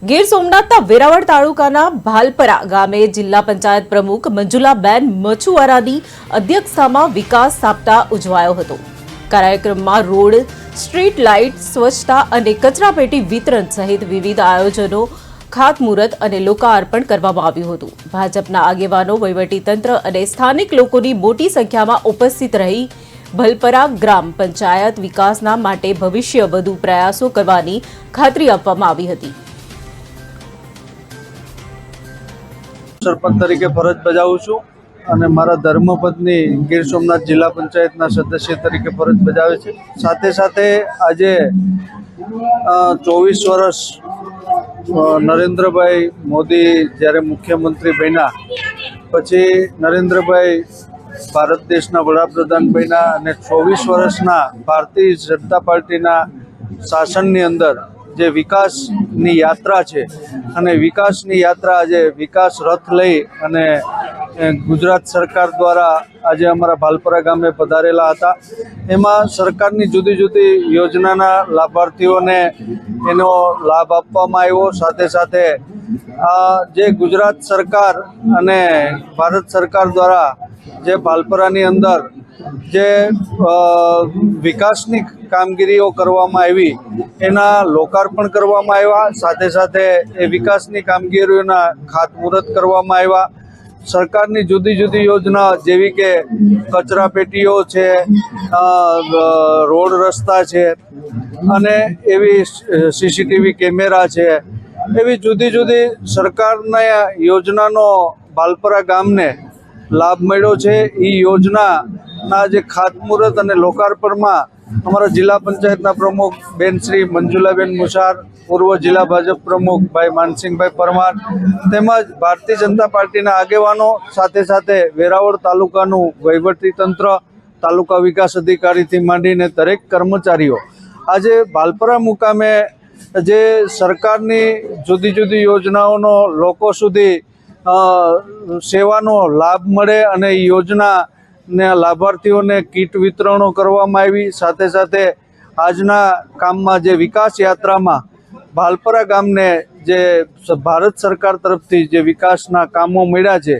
ગીર સોમનાથના વેરાવળ તાલુકાના ભાલપરા ગામે જિલ્લા પંચાયત પ્રમુખ મંજુલાબેન મછુવારાની અધ્યક્ષતામાં વિકાસ સાપ્તાહ ઉજવાયો હતો. કાર્યક્રમમાં રોડ, સ્ટ્રીટ લાઇટ, સ્વચ્છતા અને કચરાપેટી વિતરણ સહિત વિવિધ આયોજનો, ખાતમુહૂર્ત અને લોકાર્પણ કરવામાં આવ્યું હતું. ભાજપના આગેવાનો, વહીવટીતંત્ર અને સ્થાનિક લોકોની મોટી સંખ્યામાં ઉપસ્થિત રહી ભલપરા ગ્રામ પંચાયત વિકાસના માટે ભવિષ્ય વધુ પ્રયાસો કરવાની ખાતરી આપવામાં આવી હતી. સરપંચ તરીકે ફરજ બજાવું છું અને મારા ધર્મપત્ની ગીર સોમનાથ જિલ્લા પંચાયતના સદસ્ય તરીકે ફરજ બજાવે છે. સાથે સાથે આજે ચોવીસ વર્ષ નરેન્દ્રભાઈ મોદી જ્યારે મુખ્યમંત્રી બન્યા, પછી નરેન્દ્રભાઈ ભારત દેશના વડાપ્રધાન બન્યા અને ચોવીસ વર્ષના ભારતીય જનતા પાર્ટીના શાસનની અંદર જે વિકાસની યાત્રા છે અને વિકાસની યાત્રા આજે વિકાસ રથ લઈ અને ગુજરાત સરકાર દ્વારા આજે અમારા ભાલપરા ગામે પધારેલા હતા. એમાં સરકારની જુદી જુદી યોજનાના લાભાર્થીઓને એનો લાભ આપવામાં આવ્યો. સાથે સાથે આ જે ગુજરાત સરકાર અને ભારત સરકાર દ્વારા જે પાલપરાની અંદર જે વિકાસની કામગીરીઓ કરવામાં આવી, એના લોકાર્પણ કરવામાં આવ્યા, સાથે સાથે એ વિકાસની કામગીરીઓના ખાતમુહૂર્ત કરવામાં આવ્યા. સરકારની જુદી જુદી યોજના જેવી કે કચરા પેટીઓ છે રોડ રસ્તા છે, અને એવી સીસીટીવી કેમેરા છે, એવી જુદી જુદી સરકારના યોજનાનો બાલપરા ગામને લાભ મળ્યો છે. એ યોજનાના જે ખાતમુહૂર્ત અને લોકાર્પણમાં અમારા જિલ્લા પંચાયતના પ્રમુખ બેન શ્રી મંજુલાબેન મુસાર, પૂર્વ જિલ્લા ભાજપ પ્રમુખ ભાઈ માનસિંહભાઈ પરમાર તેમજ ભારતીય જનતા પાર્ટીના આગેવાનો સાથે સાથે વેરાવળ તાલુકાનું વહીવટી તંત્ર તાલુકા વિકાસ અધિકારીથી માંડીને દરેક કર્મચારીઓ. આજે બાલપરા મુકામે જે સરકારની જુદી જુદી યોજનાઓનો લોકો સુધી સેવાનો લાભ મળે અને એ યોજનાને લાભાર્થીઓને કીટ વિતરણો કરવામાં આવી. સાથે સાથે આજના કામમાં જે વિકાસ યાત્રામાં ભાલપરા ગામને જે ભારત સરકાર તરફથી જે વિકાસના કામો મળ્યા છે